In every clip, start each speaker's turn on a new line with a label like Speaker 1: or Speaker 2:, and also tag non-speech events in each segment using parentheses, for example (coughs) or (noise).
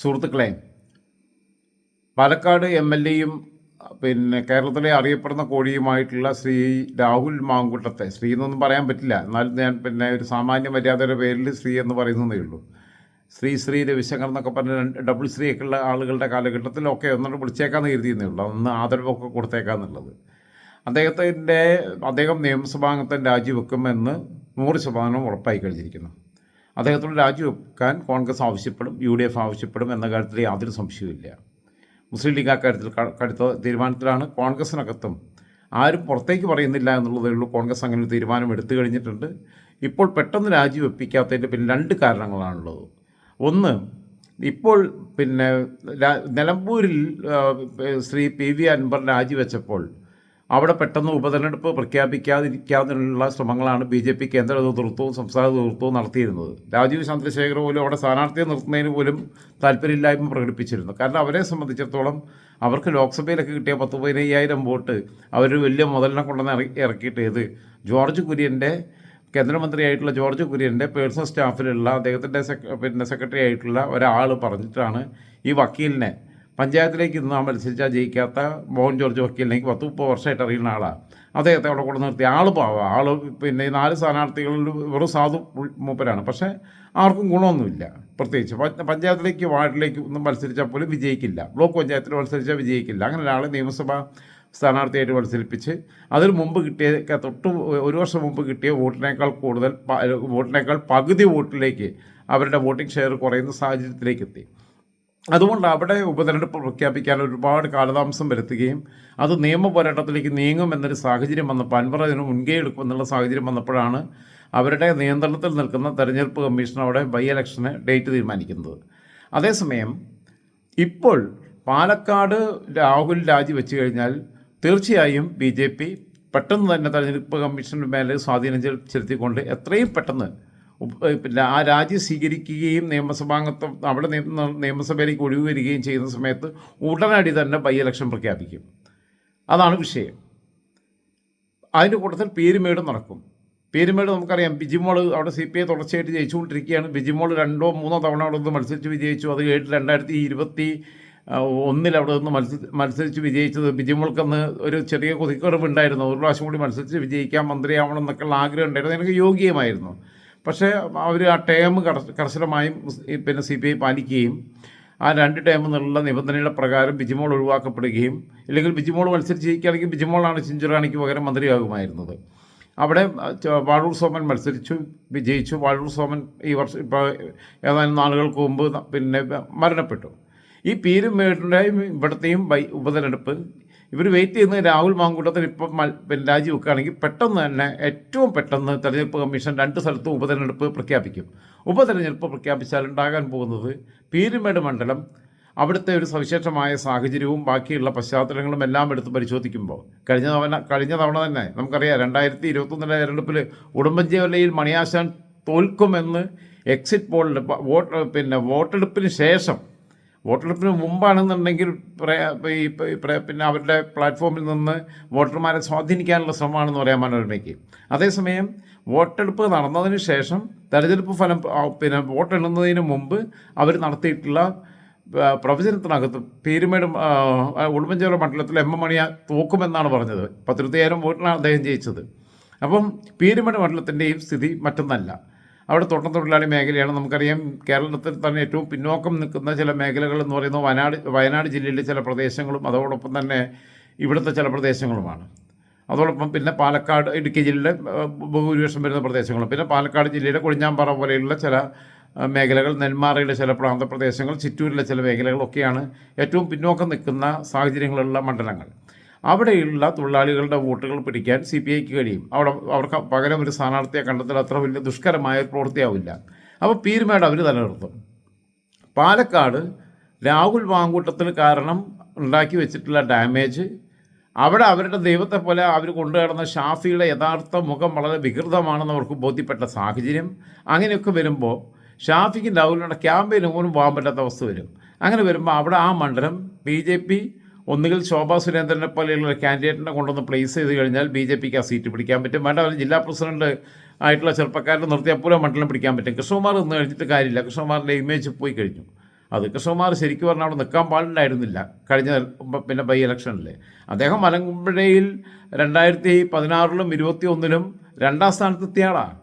Speaker 1: സുഹൃത്തുക്കളെ Palakkad M L എയും പിന്നെ കേരളത്തിലെ അറിയപ്പെടുന്ന കോഴിയുമായിട്ടുള്ള ശ്രീ രാഹുൽ മാങ്കുട്ടത്തെ ശ്രീ എന്നൊന്നും പറയാൻ പറ്റില്ല എന്നാലും ഞാൻ പിന്നെ ഒരു സാമാന്യ മര്യാദയുടെ പേരിൽ ശ്രീ എന്ന് പറയുന്നതേ ഉള്ളൂ ശ്രീ ശ്രീ രവിശങ്കർ എന്നൊക്കെ പറഞ്ഞ ഡബിൾ ശ്രീ ഒക്കെ ഉള്ള ആളുകളുടെ കാലഘട്ടത്തിൽ ഒക്കെ ഒന്നുകൂടെ വിളിച്ചേക്കാന്ന് കരുതിയെന്നേ ഉള്ളൂ അന്ന് ആദരവൊക്കെ കൊടുത്തേക്കാന്നുള്ളത് അദ്ദേഹത്തിൻ്റെ അദ്ദേഹം നിയമസഭാംഗത്തെ രാജിവെക്കുമെന്ന് നൂറ് ശതമാനം ഉറപ്പായി കഴിഞ്ഞിരിക്കുന്നു അദ്ദേഹത്തോട് രാജിവെക്കാൻ കോൺഗ്രസ് ആവശ്യപ്പെടും യു ഡി എഫ് ആവശ്യപ്പെടും എന്ന കാര്യത്തിൽ യാതൊരു സംശയവുമില്ല മുസ്ലിം ലീഗ് അക്കാര്യത്തിൽ കടുത്ത തീരുമാനത്തിലാണ് കോൺഗ്രസിനകത്തും ആരും പുറത്തേക്ക് പറയുന്നില്ല എന്നുള്ളതേ ഉള്ളൂ കോൺഗ്രസ് അങ്ങനെ ഒരു തീരുമാനം എടുത്തു കഴിഞ്ഞിട്ടുണ്ട് ഇപ്പോൾ പെട്ടെന്ന് രാജിവെപ്പിക്കാത്തതിൻ്റെ പിന്നെ രണ്ട് കാരണങ്ങളാണുള്ളത് ഒന്ന് ഇപ്പോൾ പിന്നെ നിലമ്പൂരിൽ ശ്രീ പി വി അൻബർ രാജിവെച്ചപ്പോൾ അവിടെ പെട്ടെന്ന് ഉപതെരഞ്ഞെടുപ്പ് പ്രഖ്യാപിക്കാതിരിക്കാതിനുള്ള ശ്രമങ്ങളാണ് ബി ജെ പി കേന്ദ്ര നേതൃത്വവും സംസ്ഥാന നേതൃത്വവും നടത്തിയിരുന്നത് രാജീവ് ചന്ദ്രശേഖർ പോലും അവിടെ സ്ഥാനാർത്ഥിയെ നിർത്തുന്നതിന് പോലും താല്പര്യമില്ലായ്മ പ്രകടിപ്പിച്ചിരുന്നു കാരണം അവരെ സംബന്ധിച്ചിടത്തോളം അവർക്ക് ലോക്സഭയിലൊക്കെ കിട്ടിയ പത്ത് പതിനയ്യായിരം വോട്ട് അവർ വലിയ മുതലിനെ കൊണ്ടുവന്ന് ഇറക്കി ഇറക്കിയിട്ട് ഇത് ജോർജ് കുര്യൻ്റെ കേന്ദ്രമന്ത്രിയായിട്ടുള്ള ജോർജ് കുര്യൻ്റെ പേഴ്സണൽ സ്റ്റാഫിലുള്ള അദ്ദേഹത്തിൻ്റെ സെക്ര പിന്നെ സെക്രട്ടറി ആയിട്ടുള്ള ഒരാൾ പറഞ്ഞിട്ടാണ് ഈ വക്കീലിനെ പഞ്ചായത്തിലേക്ക് ഇന്ന് നാം മത്സരിച്ചാൽ ജയിക്കാത്ത മോഹൻ ജോർജ് വക്കീലിനെനിക്ക് പത്ത് മുപ്പത് വർഷമായിട്ട് അറിയുന്ന ആളാണ് അദ്ദേഹത്തെ അവിടെ കൊണ്ട് നിർത്തി ആൾ പാവാ ആൾ പിന്നെ നാല് സ്ഥാനാർത്ഥികളിൽ വെറും സാധു മൂപ്പരാണ് പക്ഷേ ആർക്കും ഗുണമൊന്നുമില്ല പ്രത്യേകിച്ച് പഞ്ചായത്തിലേക്ക് വാർഡിലേക്ക് ഒന്നും മത്സരിച്ചാൽ പോലും വിജയിക്കില്ല ബ്ലോക്ക് പഞ്ചായത്തിൽ മത്സരിച്ചാൽ വിജയിക്കില്ല അങ്ങനെ ഒരാളെ നിയമസഭ സ്ഥാനാർത്ഥിയായിട്ട് മത്സരിപ്പിച്ച് അതിന് മുമ്പ് കിട്ടിയ തൊട്ട് ഒരു വർഷം മുമ്പ് കിട്ടിയ വോട്ടിനേക്കാൾ കൂടുതൽ വോട്ടിനേക്കാൾ പകുതി വോട്ടിലേക്ക് അവരുടെ വോട്ടിംഗ് ഷെയർ കുറയുന്ന സാഹചര്യത്തിലേക്ക് എത്തി അതുകൊണ്ട് അവിടെ ഉപതെരഞ്ഞെടുപ്പ് പ്രഖ്യാപിക്കാൻ ഒരുപാട് കാലതാമസം വരുത്തുകയും അത് നിയമ പോരാട്ടത്തിലേക്ക് നീങ്ങും എന്നൊരു സാഹചര്യം വന്നപ്പോൾ അൻവർ അതിന് മുൻകൈ എടുക്കും എന്നുള്ള സാഹചര്യം വന്നപ്പോഴാണ് അവരുടെ നിയന്ത്രണത്തിൽ നിൽക്കുന്ന തെരഞ്ഞെടുപ്പ് കമ്മീഷൻ അവിടെ ബൈ ഇലക്ഷന് ഡേറ്റ് തീരുമാനിക്കുന്നത് അതേസമയം ഇപ്പോൾ പാലക്കാട് രാഹുൽ രാജി വെച്ച് കഴിഞ്ഞാൽ തീർച്ചയായും ബി ജെ പി പെട്ടെന്ന് തന്നെ തെരഞ്ഞെടുപ്പ് കമ്മീഷൻ്റെ മേലെ സ്വാധീനം ചെലുത്തിക്കൊണ്ട് എത്രയും പെട്ടെന്ന് പിന്നെ ആ രാജി സ്വീകരിക്കുകയും നിയമസഭാംഗത്വം അവിടെ നിയമസഭയിലേക്ക് ഒഴിവ് വരികയും ചെയ്യുന്ന സമയത്ത് ഉടനടി തന്നെ ബൈ ഇലക്ഷൻ പ്രഖ്യാപിക്കും അതാണ് വിഷയം അതിൻ്റെ കൂട്ടത്തിൽ പേരുമേട് നടക്കും പേരുമേട് നമുക്കറിയാം ബിജിമോള് അവിടെ സി പി ഐ തുടർച്ചയായിട്ട് ജയിച്ചുകൊണ്ടിരിക്കുകയാണ് ബിജിമോൾ രണ്ടോ മൂന്നോ തവണ അവിടെ നിന്ന് മത്സരിച്ച് വിജയിച്ചു അത് കേട്ട് രണ്ടായിരത്തി ഇരുപത്തി ഒന്നിൽ അവിടെ നിന്ന് മത്സരി മത്സരിച്ച് വിജയിച്ചത് ബിജിമോൾക്കന്ന് ഒരു ചെറിയ ഉണ്ടായിരുന്നു ഒരു പ്രാവശ്യം കൂടി മത്സരിച്ച് വിജയിക്കാൻ മന്ത്രിയാവണം എന്നൊക്കെയുള്ള ആഗ്രഹം ഉണ്ടായിരുന്നു എനിക്ക് യോഗ്യമായിരുന്നു പക്ഷേ അവർ ആ ടേം കർശനമായും പിന്നെ സി പി ഐ പാലിക്കുകയും ആ രണ്ട് ടേം എന്നുള്ള നിബന്ധനയുടെ പ്രകാരം ബിജിമോൾ ഒഴിവാക്കപ്പെടുകയും ഇല്ലെങ്കിൽ ബിജിമോൾ മത്സരിച്ച് ജയിക്കുകയാണെങ്കിൽ ബിജിമോളാണ് ചിഞ്ചുറാണിക്ക് പകരം മന്ത്രിയാകുമായിരുന്നത് അവിടെ വാഴൂർ സോമൻ മത്സരിച്ചു വിജയിച്ചു വാഴൂർ സോമൻ ഈ വർഷം ഇപ്പോൾ ഏതാനും നാളുകൾക്ക് മുമ്പ് പിന്നെ മരണപ്പെട്ടു ഈ പീരുമേട്ടിൻ്റെയും ഇവിടത്തെയും ഉപതെരഞ്ഞെടുപ്പ് ഇവർ വെയിറ്റ് ചെയ്യുന്ന രാഹുൽ മാങ്കൂട്ടത്തിൽ ഇപ്പം പിന്നെ വെക്കുകയാണെങ്കിൽ പെട്ടെന്ന് തന്നെ ഏറ്റവും പെട്ടെന്ന് തെരഞ്ഞെടുപ്പ് കമ്മീഷൻ രണ്ട് സ്ഥലത്തും ഉപതെരഞ്ഞെടുപ്പ് പ്രഖ്യാപിക്കും ഉപതെരഞ്ഞെടുപ്പ് പ്രഖ്യാപിച്ചാൽ ഉണ്ടാകാൻ പോകുന്നത് പീരുമേട് മണ്ഡലം അവിടുത്തെ ഒരു സവിശേഷമായ സാഹചര്യവും ബാക്കിയുള്ള പശ്ചാത്തലങ്ങളും എല്ലാം എടുത്ത് പരിശോധിക്കുമ്പോൾ കഴിഞ്ഞ തവണ കഴിഞ്ഞ തവണ തന്നെ നമുക്കറിയാം രണ്ടായിരത്തി ഇരുപത്തൊന്നിലെ തെരഞ്ഞെടുപ്പിൽ ഉടുമ്പൻചോലയിൽ മണിയാശാൻ തോൽക്കുമെന്ന് എക്സിറ്റ് പോളിൽ വോട്ട് പിന്നെ വോട്ടെടുപ്പിന് ശേഷം വോട്ടെടുപ്പിന് മുമ്പാണെന്നുണ്ടെങ്കിൽ ഈ പിന്നെ അവരുടെ പ്ലാറ്റ്ഫോമിൽ നിന്ന് വോട്ടർമാരെ സ്വാധീനിക്കാനുള്ള ശ്രമമാണെന്ന് പറയാൻ മനോരമയ്ക്ക് അതേസമയം വോട്ടെടുപ്പ് നടന്നതിന് ശേഷം തെരഞ്ഞെടുപ്പ് ഫലം പിന്നെ വോട്ടെണ്ണുന്നതിന് മുമ്പ് അവർ നടത്തിയിട്ടുള്ള പ്രവചനത്തിനകത്ത് പേരുമേട് ഉടുമ്പൻചോല മണ്ഡലത്തിൽ എം എം മണിയ തോക്കുമെന്നാണ് പറഞ്ഞത് പത്തിരുപത്തിയായിരം വോട്ടിനാണ് അദ്ദേഹം ജയിച്ചത് അപ്പം പീരുമേട് മണ്ഡലത്തിൻ്റെയും സ്ഥിതി മറ്റൊന്നല്ല അവിടെ തൊഴിലാളി മേഖലയാണ് നമുക്കറിയാം കേരളത്തിൽ തന്നെ ഏറ്റവും പിന്നോക്കം നിൽക്കുന്ന ചില മേഖലകൾ എന്ന് പറയുന്നത് വയനാട് വയനാട് ജില്ലയിലെ ചില പ്രദേശങ്ങളും അതോടൊപ്പം തന്നെ ഇവിടുത്തെ ചില പ്രദേശങ്ങളുമാണ് അതോടൊപ്പം പിന്നെ പാലക്കാട് ഇടുക്കി ജില്ലയിലെ ഭൂരിപക്ഷം വരുന്ന പ്രദേശങ്ങളും പിന്നെ പാലക്കാട് ജില്ലയിലെ കൊഴിഞ്ഞാമ്പാറ പോലെയുള്ള ചില മേഖലകൾ നെന്മാറയുടെ ചില പ്രാന്തപ്രദേശങ്ങൾ ചിറ്റൂരിലെ ചില മേഖലകളൊക്കെയാണ് ഏറ്റവും പിന്നോക്കം നിൽക്കുന്ന സാഹചര്യങ്ങളുള്ള മണ്ഡലങ്ങൾ അവിടെയുള്ള തൊഴിലാളികളുടെ വോട്ടുകൾ പിടിക്കാൻ സി പി ഐക്ക് കഴിയും അവിടെ അവർക്ക് പകരം ഒരു സ്ഥാനാർത്ഥിയെ കണ്ടെത്തൽ അത്ര വലിയ ദുഷ്കരമായ പ്രവൃത്തിയാവില്ല അപ്പോൾ പീരുമേട് അവർ നിലനിർത്തും പാലക്കാട് രാഹുൽ വാങ്കൂട്ടത്തിന് കാരണം ഉണ്ടാക്കി വെച്ചിട്ടുള്ള ഡാമേജ് അവിടെ അവരുടെ ദൈവത്തെ പോലെ അവർ കൊണ്ടുകടന്ന ഷാഫിയുടെ യഥാർത്ഥ മുഖം വളരെ വികൃതമാണെന്ന് അവർക്ക് ബോധ്യപ്പെട്ട സാഹചര്യം അങ്ങനെയൊക്കെ വരുമ്പോൾ ഷാഫിക്കും രാഹുലിനുള്ള ക്യാമ്പയിനും പോലും പോകാൻ പറ്റാത്ത അവസ്ഥ വരും അങ്ങനെ വരുമ്പോൾ അവിടെ ആ മണ്ഡലം ബി ജെ പി ഒന്നുകിൽ ശോഭാ സുരേന്ദ്രനെ പോലെയുള്ള കാൻഡിഡേറ്റിനെ കൊണ്ടുവന്ന് പ്ലേസ് ചെയ്ത് കഴിഞ്ഞാൽ ബി ജെ പിക്ക് ആ സീറ്റ് പിടിക്കാൻ പറ്റും വേണ്ട ജില്ലാ പ്രസിഡന്റ് ആയിട്ടുള്ള ചെറുപ്പക്കാരനെ നിർത്തിയപ്പോലും മണ്ഡലം പിടിക്കാൻ പറ്റും കൃഷ്ണകുമാർ നിന്ന് കഴിഞ്ഞിട്ട് കാര്യമില്ല കൃഷ്ണകുമാറിൻ്റെ ഇമേജ് പോയി കഴിഞ്ഞു അത് കൃഷ്ണകുമാർ ശരിക്കും പറഞ്ഞാൽ അവിടെ നിൽക്കാൻ പാടുണ്ടായിരുന്നില്ല കഴിഞ്ഞ പിന്നെ ബൈ ഇലക്ഷനിൽ അദ്ദേഹം മലമ്പുഴയിൽ രണ്ടായിരത്തി പതിനാറിലും ഇരുപത്തി ഒന്നിലും രണ്ടാം സ്ഥാനത്തെത്തിയാളാണ്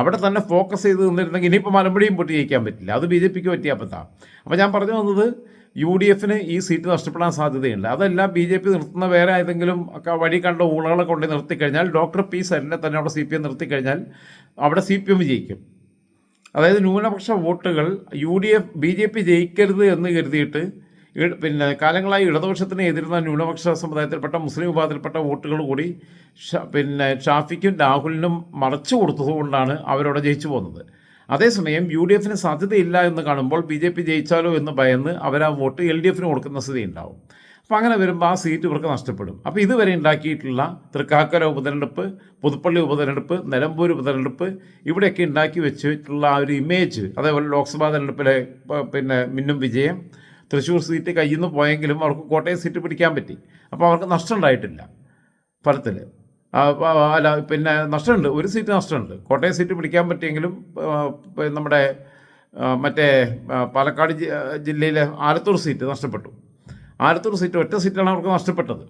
Speaker 1: അവിടെ തന്നെ ഫോക്കസ് ചെയ്ത് നിന്നിരുന്നെങ്കിൽ ഇനിയിപ്പോൾ മലമ്പുഴയും പൊട്ടി ജയിക്കാൻ പറ്റില്ല അത് ബി ജെ പിക്ക് പറ്റിയ പറ്റാം അപ്പോൾ ഞാൻ പറഞ്ഞു വന്നത് യു ഡി എഫിന് ഈ സീറ്റ് നഷ്ടപ്പെടാൻ സാധ്യതയുണ്ട് അതല്ല ബി ജെ പി നിർത്തുന്ന വേറെ ഏതെങ്കിലും വഴി കണ്ട ഊളകളെ കൊണ്ട് നിർത്തിക്കഴിഞ്ഞാൽ ഡോക്ടർ പി സരിനെ തന്നെ അവിടെ സി പി എം നിർത്തിക്കഴിഞ്ഞാൽ അവിടെ സി പി എം വിജയിക്കും അതായത് ന്യൂനപക്ഷ വോട്ടുകൾ U D F B J P ജയിക്കരുത് എന്ന് കരുതിയിട്ട് പിന്നെ കാലങ്ങളായി ഇടതുപക്ഷത്തിന് എതിരുന്ന ന്യൂനപക്ഷ സമുദായത്തിൽപ്പെട്ട മുസ്ലിം വിഭാഗത്തിൽപ്പെട്ട വോട്ടുകൾ കൂടി പിന്നെ ഷാഫിക്കും രാഹുലിനും മറച്ചു കൊടുത്തതുകൊണ്ടാണ് അവരവിടെ ജയിച്ചു പോകുന്നത് അതേസമയം യു ഡി എഫിന് സാധ്യതയില്ല എന്ന് കാണുമ്പോൾ ബി ജെ പി ജയിച്ചാലോ എന്ന് ഭയന്ന് അവർ ആ വോട്ട് എൽ ഡി എഫിന് കൊടുക്കുന്ന സ്ഥിതി ഉണ്ടാവും അപ്പോൾ അങ്ങനെ വരുമ്പോൾ ആ സീറ്റ് ഇവർക്ക് നഷ്ടപ്പെടും അപ്പോൾ ഇതുവരെ ഉണ്ടാക്കിയിട്ടുള്ള തൃക്കാക്കര ഉപതെരഞ്ഞെടുപ്പ് പുതുപ്പള്ളി ഉപതെരഞ്ഞെടുപ്പ് നിലമ്പൂർ ഉപതെരഞ്ഞെടുപ്പ് ഇവിടെയൊക്കെ ഉണ്ടാക്കി വെച്ചിട്ടുള്ള ആ ഒരു ഇമേജ് അതേപോലെ ലോക്സഭാ തെരഞ്ഞെടുപ്പിലെ പിന്നെ മിന്നും വിജയം തൃശ്ശൂർ സീറ്റ് കയ്യിൽ നിന്ന് പോയെങ്കിലും അവർക്ക് കോട്ടയം സീറ്റ് പിടിക്കാൻ പറ്റി അപ്പോൾ അവർക്ക് നഷ്ടമുണ്ടായിട്ടില്ല ഫലത്തിൽ അല്ല പിന്നെ നഷ്ടമുണ്ട് ഒരു സീറ്റ് നഷ്ടമുണ്ട് കോട്ടയം സീറ്റ് പിടിക്കാൻ പറ്റിയെങ്കിലും നമ്മുടെ മറ്റേ പാലക്കാട് ജില്ലയിലെ ആലത്തൂർ സീറ്റ് നഷ്ടപ്പെട്ടു ആലത്തൂർ സീറ്റ് ഒറ്റ സീറ്റാണ് അവർക്ക് നഷ്ടപ്പെട്ടത്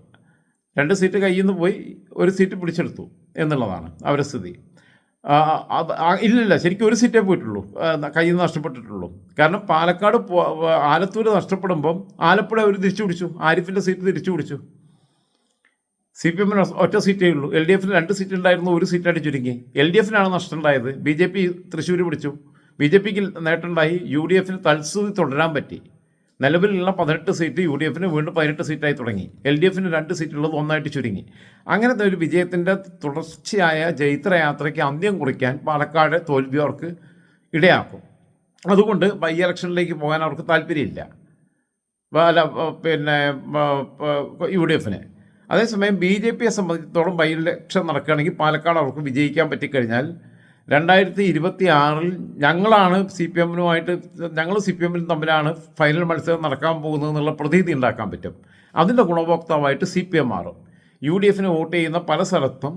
Speaker 1: രണ്ട് സീറ്റ് കയ്യിൽ നിന്ന് പോയി ഒരു സീറ്റ് പിടിച്ചെടുത്തു എന്നുള്ളതാണ് അവരുടെ സ്ഥിതി ഇല്ലില്ല ശരിക്കും ഒരു സീറ്റേ പോയിട്ടുള്ളൂ കയ്യിൽ നിന്ന് നഷ്ടപ്പെട്ടിട്ടുള്ളൂ കാരണം പാലക്കാട് ആലത്തൂർ നഷ്ടപ്പെടുമ്പം ആലപ്പുഴ അവർ തിരിച്ചു പിടിച്ചു ആരിഫിൻ്റെ സീറ്റ് തിരിച്ചു പിടിച്ചു സി പി എമ്മിന് ഒറ്റ സീറ്റേ ഉള്ളൂ എൽ ഡി എഫിന് രണ്ട് സീറ്റ് ഉണ്ടായിരുന്നു ഒരു സീറ്റായിട്ട് ചുരുങ്ങി എൽ ഡി എഫിനാണ് ഉണ്ടായത് ബി ജെ പി തൃശ്ശൂർ പിടിച്ചു ബി ജെ പിക്ക് നേട്ടമുണ്ടായി യു ഡി എഫിന് തൽസ്ഥിതി തുടരാൻ പറ്റി നിലവിലുള്ള പതിനെട്ട് സീറ്റ് യു ഡി എഫിന് വീണ്ടും പതിനെട്ട് സീറ്റായി തുടങ്ങി എൽ ഡി എഫിന് രണ്ട് സീറ്റുള്ളത് ഒന്നായിട്ട് ചുരുങ്ങി അങ്ങനത്തെ ഒരു വിജയത്തിൻ്റെ തുടർച്ചയായ ജൈത്രയാത്രയ്ക്ക് അന്ത്യം കുറിക്കാൻ പാലക്കാട് തോൽവി അവർക്ക് ഇടയാക്കും അതുകൊണ്ട് ബൈ ഇലക്ഷനിലേക്ക് പോകാൻ അവർക്ക് താല്പര്യമില്ല അല്ല പിന്നെ യു ഡി എഫിന് അതേസമയം ബി ജെ പിയെ സംബന്ധിച്ചിടത്തോളം ബൈ ഇലക്ഷൻ നടക്കുകയാണെങ്കിൽ പാലക്കാട് അവർക്ക് വിജയിക്കാൻ പറ്റിക്കഴിഞ്ഞാൽ രണ്ടായിരത്തി ഇരുപത്തി ആറിൽ ഞങ്ങളാണ് സി പി എമ്മിനുമായിട്ട് ഞങ്ങൾ സി പി എമ്മിനും തമ്മിലാണ് ഫൈനൽ മത്സരം നടക്കാൻ പോകുന്നത് എന്നുള്ള പ്രതീതി ഉണ്ടാക്കാൻ പറ്റും അതിൻ്റെ ഗുണഭോക്താവായിട്ട് സി പി എം മാറും യു ഡി എഫിന് വോട്ട് ചെയ്യുന്ന പല സ്ഥലത്തും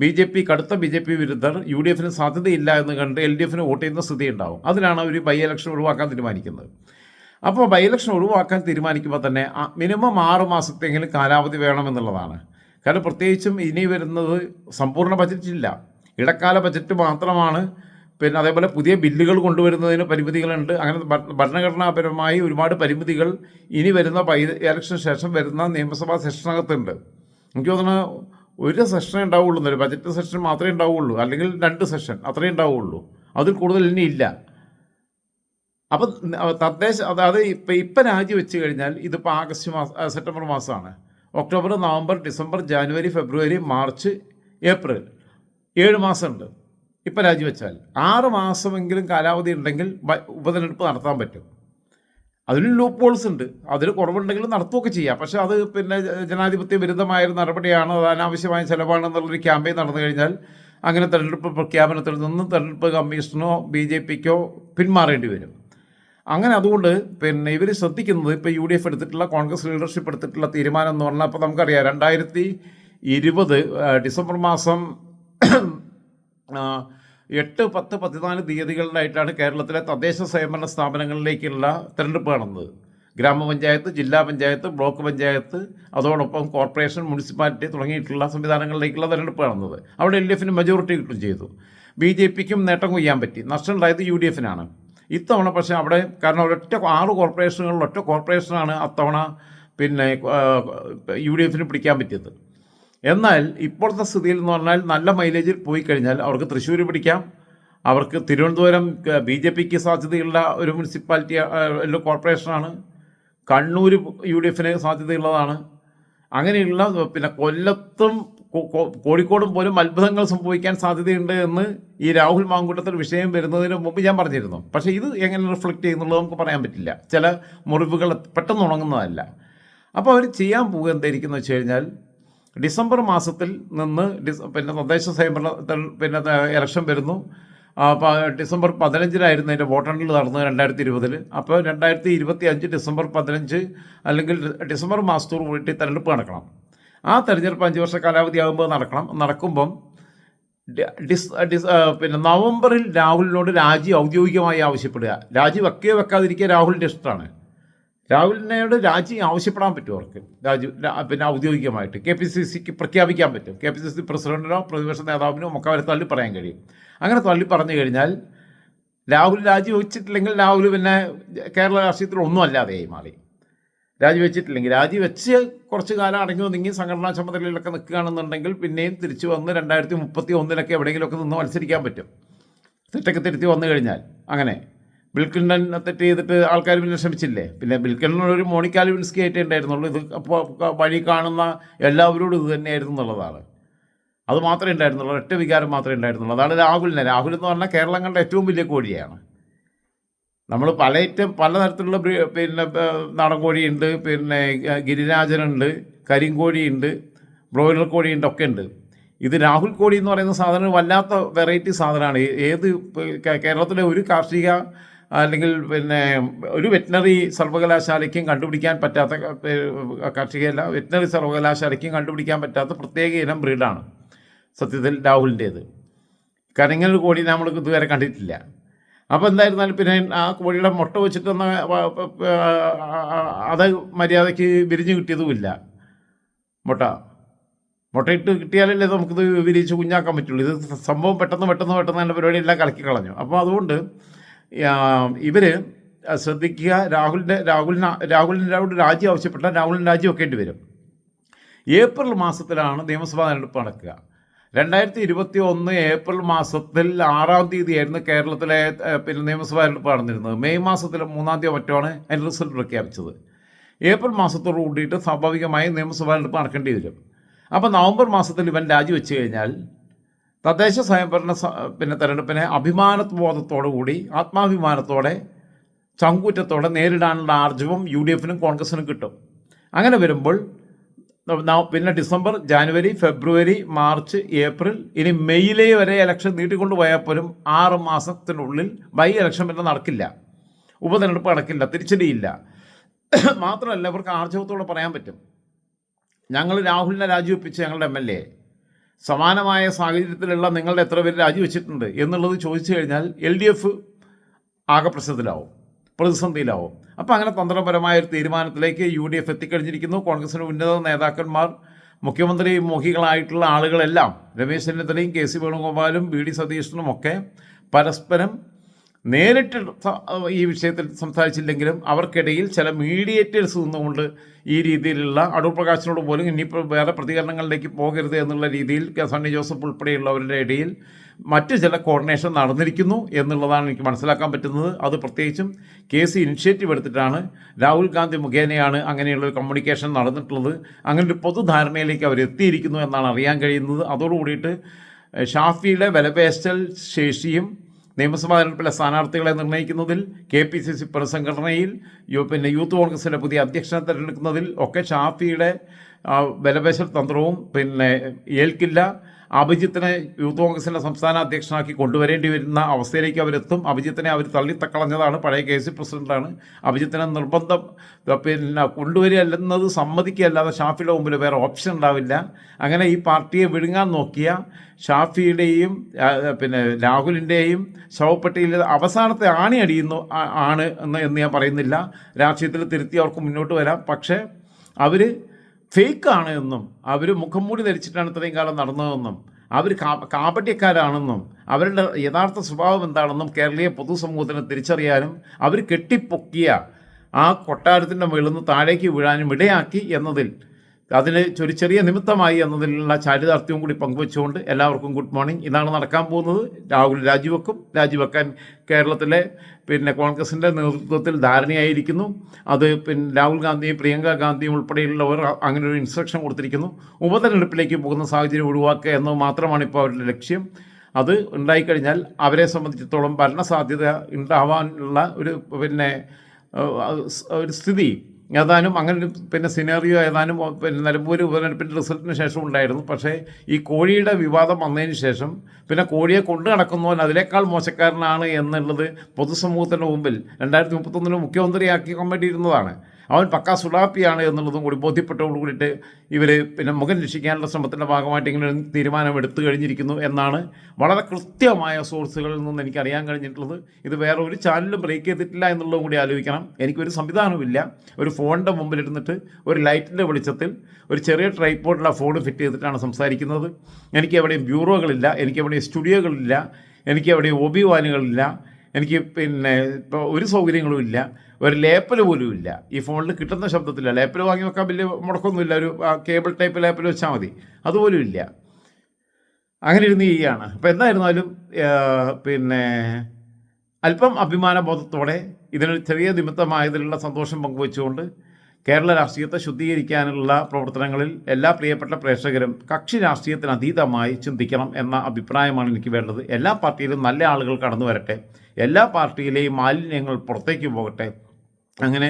Speaker 1: ബി ജെ പി കടുത്ത ബി ജെ പി വിരുദ്ധർ യു ഡി എഫിന് സാധ്യതയില്ല എന്ന് കണ്ട് എൽ ഡി എഫിന് വോട്ട് ചെയ്യുന്ന സ്ഥിതി ഉണ്ടാവും അതിനാണ് അവർ ബൈ ഇലക്ഷൻ ഒഴിവാക്കാൻ തീരുമാനിക്കുന്നത് അപ്പോൾ ബൈ ഇലക്ഷൻ ഒഴിവാക്കാൻ തീരുമാനിക്കുമ്പോൾ തന്നെ മിനിമം ആറ് മാസത്തെങ്കിലും കാലാവധി വേണമെന്നുള്ളതാണ് കാരണം പ്രത്യേകിച്ചും ഇനി വരുന്നത് സമ്പൂർണ്ണ ബജറ്റില്ല ഇടക്കാല ബജറ്റ് മാത്രമാണ് പിന്നെ അതേപോലെ പുതിയ ബില്ലുകൾ കൊണ്ടുവരുന്നതിന് പരിമിതികളുണ്ട് അങ്ങനെ ഭരണഘടനാപരമായി ഒരുപാട് പരിമിതികൾ ഇനി വരുന്ന ബൈ ഇലക്ഷന് ശേഷം വരുന്ന നിയമസഭാ സെഷനകത്തുണ്ട് എനിക്ക് തോന്നുന്നു ഒരു സെഷനേ ഉണ്ടാവുള്ളൂ ബജറ്റ് സെഷൻ മാത്രമേ ഉണ്ടാവുകയുള്ളൂ അല്ലെങ്കിൽ രണ്ട് സെഷൻ അത്രയേ ഉണ്ടാവുകയുള്ളൂ അതിൽ കൂടുതൽ ഇനി ഇല്ല അപ്പം തദ്ദേശ അതായത് ഇപ്പം ഇപ്പം വെച്ച് കഴിഞ്ഞാൽ ഇതിപ്പോൾ ആഗസ്റ്റ് മാസം സെപ്റ്റംബർ മാസമാണ് October November December January February March April ഏഴ് മാസമുണ്ട് ഇപ്പം രാജിവെച്ചാൽ ആറ് മാസമെങ്കിലും കാലാവധി ഉണ്ടെങ്കിൽ ഉപതെരഞ്ഞെടുപ്പ് നടത്താൻ പറ്റും അതിന് ലൂപ്പ് ഹോൾസ് ഉണ്ട് അതിൽ കുറവുണ്ടെങ്കിൽ നടത്തുകയൊക്കെ ചെയ്യാം പക്ഷേ അത് പിന്നെ ജനാധിപത്യ വിരുദ്ധമായ ഒരു നടപടിയാണ് അത് അനാവശ്യമായ ചിലവാണെന്നുള്ളൊരു ക്യാമ്പയിൻ നടന്നു കഴിഞ്ഞാൽ അങ്ങനെ തെരഞ്ഞെടുപ്പ് പ്രഖ്യാപനത്തിൽ നിന്ന് തെരഞ്ഞെടുപ്പ് കമ്മീഷനോ ബി ജെ പിക്കോ പിന്മാറേണ്ടി വരും അങ്ങനെ അതുകൊണ്ട് പിന്നെ ഇവർ ശ്രദ്ധിക്കുന്നത് ഇപ്പോൾ യു ഡി എഫ് എടുത്തിട്ടുള്ള കോൺഗ്രസ് ലീഡർഷിപ്പ് എടുത്തിട്ടുള്ള തീരുമാനം എന്ന് പറഞ്ഞാൽ അപ്പോൾ നമുക്കറിയാം രണ്ടായിരത്തി ഇരുപത് ഡിസംബർ മാസം എട്ട് പത്ത് പതിനാല് തീയതികളിലായിട്ടാണ് കേരളത്തിലെ തദ്ദേശ സ്വയംഭരണ സ്ഥാപനങ്ങളിലേക്കുള്ള തിരഞ്ഞെടുപ്പ് നടന്നത് ഗ്രാമപഞ്ചായത്ത് ജില്ലാ പഞ്ചായത്ത് ബ്ലോക്ക് പഞ്ചായത്ത് അതോടൊപ്പം കോർപ്പറേഷൻ മുനിസിപ്പാലിറ്റി തുടങ്ങിയിട്ടുള്ള സംവിധാനങ്ങളിലേക്കുള്ള തിരഞ്ഞെടുപ്പ് നടന്നത് അവിടെ എൽ ഡി എഫിന് മെജോറിറ്റി കിട്ടും ചെയ്തു ബി ജെ പിക്കും നേട്ടം കൊയ്യാൻ പറ്റി നഷ്ടമുണ്ടായത് യു ഡി എഫിനാണ് ഇത്തവണ പക്ഷേ അവിടെ കാരണം ഒരൊറ്റ ആറ് കോർപ്പറേഷനുകളിൽ ഒറ്റ കോർപ്പറേഷനാണ് അത്തവണ പിന്നെ യു ഡി എഫിന് പിടിക്കാൻ പറ്റിയത് എന്നാൽ ഇപ്പോഴത്തെ സ്ഥിതിയിൽ എന്ന് പറഞ്ഞാൽ നല്ല മൈലേജിൽ പോയി കഴിഞ്ഞാൽ അവർക്ക് തൃശ്ശൂർ പിടിക്കാം അവർക്ക് തിരുവനന്തപുരം ബി ജെ പിക്ക് സാധ്യതയുള്ള ഒരു മുനിസിപ്പാലിറ്റി കോർപ്പറേഷനാണ് കണ്ണൂർ യു ഡി എഫിന് സാധ്യതയുള്ളതാണ് അങ്ങനെയുള്ള പിന്നെ കൊല്ലത്തും കോഴിക്കോടും പോലും അത്ഭുതങ്ങൾ സംഭവിക്കാൻ സാധ്യതയുണ്ട് എന്ന് ഈ രാഹുൽ മാങ്കൂട്ടത്തിൽ വിഷയം വരുന്നതിന് മുമ്പ് ഞാൻ പറഞ്ഞിരുന്നു പക്ഷേ ഇത് എങ്ങനെ റിഫ്ലക്റ്റ് ചെയ്യുന്നുള്ളത് നമുക്ക് പറയാൻ പറ്റില്ല ചില മുറിവുകൾ പെട്ടെന്ന് ഉണങ്ങുന്നതല്ല അപ്പോൾ അവർ ചെയ്യാൻ പോകുക എന്തായിരിക്കും എന്ന് വെച്ച് കഴിഞ്ഞാൽ ഡിസംബർ മാസത്തിൽ നിന്ന് ഡിസ പിന്നെ തദ്ദേശ സ്വയംഭരണ പിന്നെ ഇലക്ഷൻ വരുന്നു ഡിസംബർ പതിനഞ്ചിലായിരുന്നു അതിൻ്റെ വോട്ടെണ്ണൽ നടന്നത് രണ്ടായിരത്തി ഇരുപതിൽ അപ്പോൾ രണ്ടായിരത്തി ഇരുപത്തി അഞ്ച് ഡിസംബർ പതിനഞ്ച് അല്ലെങ്കിൽ ഡിസംബർ മാസത്തോടു കൂടി തിരഞ്ഞെടുപ്പ് നടക്കണം ആ തെരഞ്ഞെടുപ്പ് അഞ്ച് വർഷ കാലാവധിയാകുമ്പോൾ നടക്കണം നടക്കുമ്പം ഡിസ് ഡിസ് പിന്നെ നവംബറിൽ രാഹുലിനോട് രാജി ഔദ്യോഗികമായി ആവശ്യപ്പെടുക രാജി വെക്കേ വെക്കാതിരിക്കുക രാഹുലിൻ്റെ ഇഷ്ടമാണ് രാഹുലിനോട് രാജി ആവശ്യപ്പെടാൻ പറ്റും അവർക്ക് രാജു പിന്നെ ഔദ്യോഗികമായിട്ട് കെ പി സി സിക്ക് പ്രഖ്യാപിക്കാൻ പറ്റും കെ പി സി സി പ്രസിഡന്റിനോ പ്രതിപക്ഷ നേതാവിനോ ഒക്കെ അവരെ തള്ളി പറയാൻ കഴിയും അങ്ങനെ തള്ളി പറഞ്ഞു കഴിഞ്ഞാൽ രാഹുൽ രാജി വെച്ചിട്ടില്ലെങ്കിൽ രാഹുൽ പിന്നെ കേരള രാഷ്ട്രീയത്തിൽ ഒന്നും അല്ലാതെയായി മാറി രാജിവെച്ചിട്ടില്ലെങ്കിൽ രാജിവെച്ച് കുറച്ച് കാലം അടങ്ങി ഒതുങ്ങി സംഘടനാ ചുമതലയിലൊക്കെ നിൽക്കുകയാണെന്നുണ്ടെങ്കിൽ പിന്നെയും തിരിച്ചു വന്ന് രണ്ടായിരത്തി മുപ്പത്തി ഒന്നിലൊക്കെ എവിടെയെങ്കിലുമൊക്കെ നിന്ന് മത്സരിക്കാൻ പറ്റും തെറ്റൊക്കെ തിരുത്തി വന്നു കഴിഞ്ഞാൽ അങ്ങനെ ബിൽക്കിണ്ടൻ തെറ്റ് ചെയ്തിട്ട് ആൾക്കാർ പിന്നെ ശ്രമിച്ചില്ലേ പിന്നെ ബിൽക്കിൻഡൻ ഒരു മോണിക്കാലിവിൻസ്കി ആയിട്ടേ ഉണ്ടായിരുന്നുള്ളൂ ഇത് അപ്പോൾ വഴി കാണുന്ന എല്ലാവരോടും ഇത് തന്നെയായിരുന്നു എന്നുള്ളതാണ് അത് മാത്രമേ ഉണ്ടായിരുന്നുള്ളൂ ഒറ്റ വികാരം മാത്രമേ ഉണ്ടായിരുന്നുള്ളൂ അതാണ് രാഹുലിനെ രാഹുൽ എന്ന് പറഞ്ഞാൽ കേരളം കണ്ട ഏറ്റവും വലിയ കോഴിയാണ് നമ്മൾ പല ഐറ്റം പലതരത്തിലുള്ള പിന്നെ നാടൻ കോഴിയുണ്ട് പിന്നെ ഗിരിരാജനുണ്ട് കരിങ്കോഴിയുണ്ട് ബ്രോയിലർ കോഴിയുണ്ട് ഒക്കെ ഉണ്ട് ഇത് രാഹുൽ കോഴി എന്ന് പറയുന്ന സാധനം വല്ലാത്ത വെറൈറ്റി സാധനമാണ് ഏത് കേരളത്തിലെ ഒരു കാർഷിക അല്ലെങ്കിൽ പിന്നെ ഒരു വെറ്റിനറി സർവകലാശാലയ്ക്കും കണ്ടുപിടിക്കാൻ പറ്റാത്ത കാർഷികയല്ല വെറ്റിനറി സർവകലാശാലയ്ക്കും കണ്ടുപിടിക്കാൻ പറ്റാത്ത പ്രത്യേക ഇനം ബ്രീഡാണ് സത്യത്തിൽ രാഹുലിൻ്റേത് കരിങ്ങൽ കോഴി നമ്മൾ ഇതുവരെ കണ്ടിട്ടില്ല അപ്പോൾ എന്തായിരുന്നാലും പിന്നെ ആ കോഴിയുടെ മുട്ട വെച്ചിട്ട് തന്ന അത് മര്യാദയ്ക്ക് വിരിഞ്ഞ് കിട്ടിയതുമില്ല മുട്ട മുട്ടയിട്ട് കിട്ടിയാലല്ലേ നമുക്കിത് വിരിച്ച് കുഞ്ഞാക്കാൻ പറ്റുള്ളൂ ഇത് സംഭവം പെട്ടെന്ന് പെട്ടെന്ന് പെട്ടെന്ന് പരിപാടി പരിപാടിയെല്ലാം കലക്കി കളഞ്ഞു അപ്പോൾ അതുകൊണ്ട് ഇവർ ശ്രദ്ധിക്കുക രാഹുലിൻ്റെ രാഹുലിന് രാഹുലിനോട് രാജി ആവശ്യപ്പെട്ടാൽ രാഹുലിൻ്റെ രാജി വെക്കേണ്ടി വരും ഏപ്രിൽ മാസത്തിലാണ് നിയമസഭാ തെരഞ്ഞെടുപ്പ് നടക്കുക രണ്ടായിരത്തി ഇരുപത്തി ഒന്ന് ഏപ്രിൽ മാസത്തിൽ ആറാം തീയതിയായിരുന്നു കേരളത്തിലെ പിന്നെ നിയമസഭാ തെരഞ്ഞെടുപ്പ് നടന്നിരുന്നത് മെയ് മാസത്തിലെ മൂന്നാം തീയതി മറ്റുമാണ് അതിൻ്റെ റിസൾട്ട് പ്രഖ്യാപിച്ചത് ഏപ്രിൽ മാസത്തോടു കൂടിയിട്ട് സ്വാഭാവികമായി നിയമസഭാ തെരഞ്ഞെടുപ്പ് നടക്കേണ്ടി വരും അപ്പോൾ നവംബർ മാസത്തിൽ ഇവൻ രാജിവെച്ച് കഴിഞ്ഞാൽ തദ്ദേശ സ്വയംഭരണ പിന്നെ തെരഞ്ഞെടുപ്പിനെ അഭിമാനബോധത്തോടു കൂടി ആത്മാഭിമാനത്തോടെ ചങ്കൂറ്റത്തോടെ നേരിടാനുള്ള ആർജവം യു ഡി എഫിനും കോൺഗ്രസിനും കിട്ടും അങ്ങനെ വരുമ്പോൾ പിന്നെ December January February March April ഇനി മെയ്യിലെ വരെ ഇലക്ഷൻ നീട്ടിക്കൊണ്ട് പോയാൽ പോലും ആറ് മാസത്തിനുള്ളിൽ ബൈ ഇലക്ഷൻ പിന്നെ നടക്കില്ല ഉപതെരഞ്ഞെടുപ്പ് നടക്കില്ല തിരിച്ചടിയില്ല (coughs) മാത്രമല്ല ഇവർക്ക് ആർജവത്തോടെ പറയാൻ പറ്റും ഞങ്ങൾ രാഹുലിനെ രാജിവെപ്പിച്ച് ഞങ്ങളുടെ എം എൽ എ സമാനമായ സാഹചര്യത്തിലുള്ള നിങ്ങളുടെ എത്ര പേര് രാജിവെച്ചിട്ടുണ്ട് എന്നുള്ളത് ചോദിച്ചു കഴിഞ്ഞാൽ എൽ ഡി എഫ് ആകെ പ്രശ്നത്തിലാവും പ്രതിസന്ധിയിലാവും അപ്പോൾ അങ്ങനെ തന്ത്രപരമായ ഒരു തീരുമാനത്തിലേക്ക് യു ഡി എഫ് എത്തിക്കഴിഞ്ഞിരിക്കുന്നു കോൺഗ്രസിൻ്റെ ഉന്നത നേതാക്കന്മാർ മുഖ്യമന്ത്രി മോഹികളായിട്ടുള്ള ആളുകളെല്ലാം രമേശ് ചെന്നിത്തലയും കെ സി വേണുഗോപാലും വി ഡി സതീശനും ഒക്കെ പരസ്പരം നേരിട്ട് ഈ വിഷയത്തിൽ സംസാരിച്ചില്ലെങ്കിലും അവർക്കിടയിൽ ചില മീഡിയേറ്റേഴ്സ് നിന്നുകൊണ്ട് ഈ രീതിയിലുള്ള അടൂർ പ്രകാശിനോട് പോലും ഇനിയിപ്പോൾ വേറെ പ്രതികരണങ്ങളിലേക്ക് പോകരുത് എന്നുള്ള രീതിയിൽ കെ സണ്ണി ജോസഫ് ഉൾപ്പെടെയുള്ളവരുടെ ഇടയിൽ മറ്റ് ചില കോർഡിനേഷൻ നടന്നിരിക്കുന്നു എന്നുള്ളതാണ് എനിക്ക് മനസ്സിലാക്കാൻ പറ്റുന്നത് അത് പ്രത്യേകിച്ചും സി ഇനിഷ്യേറ്റീവ് എടുത്തിട്ടാണ് രാഹുൽ ഗാന്ധി മുഖേനയാണ് അങ്ങനെയുള്ള കമ്മ്യൂണിക്കേഷൻ നടന്നിട്ടുള്ളത് അങ്ങനെ ഒരു പൊതുധാരണയിലേക്ക് അവർ എത്തിയിരിക്കുന്നു എന്നാണ് അറിയാൻ കഴിയുന്നത് അതോടുകൂടിയിട്ട് ഷാഫിയുടെ വിലപേശൽ ശേഷിയും നിയമസഭാ തെരഞ്ഞെടുപ്പിലെ സ്ഥാനാർത്ഥികളെ നിർണ്ണയിക്കുന്നതിൽ കെ പി സി സി പുനഃസംഘടനയിൽ പിന്നെ യൂത്ത് കോൺഗ്രസിൻ്റെ പുതിയ അധ്യക്ഷനെ തിരഞ്ഞെടുക്കുന്നതിൽ ഒക്കെ ഷാഫിയുടെ വിലപേശൽ തന്ത്രവും പിന്നെ ഏൽക്കില്ല അഭിജിത്തിനെ യൂത്ത് കോൺഗ്രസിൻ്റെ സംസ്ഥാന അധ്യക്ഷനാക്കി കൊണ്ടുവരേണ്ടി വരുന്ന അവസ്ഥയിലേക്ക് അവരെത്തും അഭിജിത്തിനെ അവർ തള്ളിത്തക്കളഞ്ഞതാണ് പഴയ കെ സി പ്രസിഡൻ്റാണ് അഭിജിത്തിനെ നിർബന്ധം പിന്നെ കൊണ്ടുവരികയല്ലെന്നത് സമ്മതിക്കുകയല്ലാതെ ഷാഫിയുടെ മുമ്പിൽ വേറെ ഓപ്ഷൻ ഉണ്ടാവില്ല അങ്ങനെ ഈ പാർട്ടിയെ വിഴുങ്ങാൻ നോക്കിയ ഷാഫിയുടെയും പിന്നെ രാഹുലിൻ്റെയും ശവപ്പെട്ടിയിൽ അവസാനത്തെ ആണി അടിയുന്നു ആണ് എന്ന് ഞാൻ പറയുന്നില്ല രാഷ്ട്രീയത്തിൽ തിരുത്തി അവർക്ക് മുന്നോട്ട് വരാം പക്ഷേ അവർ ഫേക്കാണ് എന്നും അവർ മുഖംമൂടി ധരിച്ചിട്ടാണ് ഇത്രയും കാലം നടന്നതെന്നും അവർ കാപട്യക്കാരാണെന്നും അവരുടെ യഥാർത്ഥ സ്വഭാവം എന്താണെന്നും കേരളീയ പൊതുസമൂഹത്തിന് തിരിച്ചറിയാനും അവർ കെട്ടിപ്പൊക്കിയ ആ കൊട്ടാരത്തിൻ്റെ മുകളിൽ നിന്ന് താഴേക്ക് വീഴാനും ഇടയാക്കി എന്നതിൽ അതിന് ഒരു ചെറിയ നിമിത്തമായി എന്നതിലുള്ള ചാരിതാർത്ഥ്യവും കൂടി പങ്കുവെച്ചുകൊണ്ട് എല്ലാവർക്കും ഗുഡ് മോർണിംഗ് ഇതാണ് നടക്കാൻ പോകുന്നത് രാഹുൽ രാജിവെക്കും രാജിവെക്കാൻ കേരളത്തിലെ പിന്നെ കോൺഗ്രസിൻ്റെ നേതൃത്വത്തിൽ ധാരണയായിരിക്കുന്നു അത് പിന്നെ രാഹുൽ ഗാന്ധിയും പ്രിയങ്ക ഗാന്ധിയും ഉൾപ്പെടെയുള്ളവർ അങ്ങനെ ഒരു ഇൻസ്ട്രക്ഷൻ കൊടുത്തിരിക്കുന്നു ഉപതെരഞ്ഞെടുപ്പിലേക്ക് പോകുന്ന സാഹചര്യം ഒഴിവാക്കുക എന്നത് മാത്രമാണ് ഇപ്പോൾ അവരുടെ ലക്ഷ്യം അത് ഉണ്ടായിക്കഴിഞ്ഞാൽ അവരെ സംബന്ധിച്ചിടത്തോളം ഭരണസാധ്യത ഉണ്ടാവാനുള്ള ഒരു പിന്നെ ഒരു സ്ഥിതി ഏതാനും അങ്ങനെ പിന്നെ സിനേറിയോ ഏതാനും പിന്നെ നിലമ്പൂർ ഉപതെരഞ്ഞെടുപ്പിൻ്റെ റിസൾട്ടിന് ശേഷം ഉണ്ടായിരുന്നു പക്ഷേ ഈ കോഴിയുടെ വിവാദം വന്നതിന് ശേഷം പിന്നെ കോഴിയെ കൊണ്ട് നടക്കുന്നവൻ അതിനേക്കാൾ മോശക്കാരനാണ് എന്നുള്ളത് പൊതുസമൂഹത്തിൻ്റെ മുമ്പിൽ രണ്ടായിരത്തി മുപ്പത്തൊന്നിന് മുഖ്യമന്ത്രിയാക്കി കമ്മിറ്റി ഇരുന്നതാണ് അവൻ പക്കാ സുലാപ്പിയാണ് എന്നുള്ളതും കൂടി ബോധ്യപ്പെട്ടോട് കൂടിയിട്ട് ഇവർ പിന്നെ മുഖം രക്ഷിക്കാനുള്ള ശ്രമത്തിൻ്റെ ഭാഗമായിട്ട് ഇങ്ങനെ തീരുമാനം എടുത്തു കഴിഞ്ഞിരിക്കുന്നു എന്നാണ് വളരെ കൃത്യമായ സോഴ്സുകളിൽ നിന്ന് എനിക്ക് അറിയാൻ കഴിഞ്ഞിട്ടുള്ളത് ഇത് വേറെ ഒരു ചാനലും ബ്രേക്ക് ചെയ്തിട്ടില്ല എന്നുള്ളതും കൂടി ആലോചിക്കണം എനിക്കൊരു സംവിധാനമില്ല ഒരു ഫോണിൻ്റെ മുമ്പിലിരുന്നിട്ട് ഒരു ലൈറ്റിൻ്റെ വെളിച്ചത്തിൽ ഒരു ചെറിയ ട്രൈപ്പോർഡിലാണ് ഫോൺ ഫിറ്റ് ചെയ്തിട്ടാണ് സംസാരിക്കുന്നത് എനിക്ക് എവിടെയും ബ്യൂറോകളില്ല എനിക്ക് എവിടെയും സ്റ്റുഡിയോകളില്ല എനിക്ക് എവിടെയും വാനുകളില്ല എനിക്ക് പിന്നെ ഇപ്പോൾ ഒരു സൗകര്യങ്ങളും ഇല്ല ഒരു ലേപ്പൽ പോലും ഇല്ല ഈ ഫോണിൽ കിട്ടുന്ന ശബ്ദത്തില്ല ലേപ്പൽ വാങ്ങി വെക്കാൻ വലിയ മുടക്കൊന്നുമില്ല ഒരു കേബിൾ ടൈപ്പ് ലേപ്പൽ വെച്ചാൽ മതി അതുപോലും ഇല്ല അങ്ങനെ ഇരുന്ന് ചെയ്യുകയാണ് അപ്പോൾ എന്തായിരുന്നാലും പിന്നെ അല്പം അഭിമാനബോധത്തോടെ ഇതിനൊരു ചെറിയ നിമിത്തമായതിലുള്ള സന്തോഷം പങ്കുവച്ചുകൊണ്ട് കേരള രാഷ്ട്രീയത്തെ ശുദ്ധീകരിക്കാനുള്ള പ്രവർത്തനങ്ങളിൽ എല്ലാ പ്രിയപ്പെട്ട പ്രേക്ഷകരും കക്ഷി രാഷ്ട്രീയത്തിന് അതീതമായി ചിന്തിക്കണം എന്ന അഭിപ്രായമാണ് എനിക്ക് വേണ്ടത് എല്ലാ പാർട്ടിയിലും നല്ല ആളുകൾ കടന്നു വരട്ടെ എല്ലാ പാർട്ടിയിലെയും മാലിന്യങ്ങൾ പുറത്തേക്ക് പോകട്ടെ അങ്ങനെ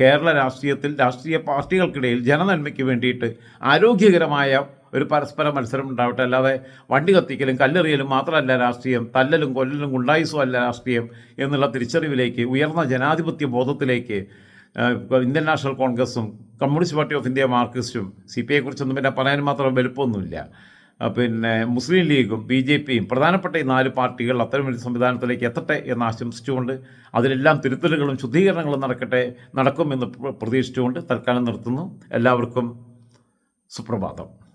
Speaker 1: കേരള രാഷ്ട്രീയത്തിൽ രാഷ്ട്രീയ പാർട്ടികൾക്കിടയിൽ ജനനന്മയ്ക്ക് വേണ്ടിയിട്ട് ആരോഗ്യകരമായ ഒരു പരസ്പര മത്സരം ഉണ്ടാവട്ടെ അല്ലാതെ വണ്ടി കത്തിക്കലും കല്ലെറിയലും മാത്രമല്ല രാഷ്ട്രീയം തല്ലലും കൊല്ലലും ഗുണ്ടായുസും അല്ല രാഷ്ട്രീയം എന്നുള്ള തിരിച്ചറിവിലേക്ക് ഉയർന്ന ജനാധിപത്യ ബോധത്തിലേക്ക് ഇന്ത്യൻ നാഷണൽ കോൺഗ്രസും കമ്മ്യൂണിസ്റ്റ് പാർട്ടി ഓഫ് ഇന്ത്യ മാർക്സിസ്റ്റും സി പി ഐയെക്കുറിച്ചൊന്നും പിന്നെ പറയാൻ മാത്രം വലുപ്പമൊന്നുമില്ല പിന്നെ മുസ്ലിം ലീഗും ബി ജെ പിയും പ്രധാനപ്പെട്ട ഈ നാല് പാർട്ടികൾ അത്തരമൊരു സംവിധാനത്തിലേക്ക് എത്തട്ടെ എന്ന് ആശംസിച്ചുകൊണ്ട് അതിലെല്ലാം തിരുത്തലുകളും ശുദ്ധീകരണങ്ങളും നടക്കട്ടെ നടക്കുമെന്ന് പ്രതീക്ഷിച്ചുകൊണ്ട് തൽക്കാലം നിർത്തുന്നു എല്ലാവർക്കും സുപ്രഭാതം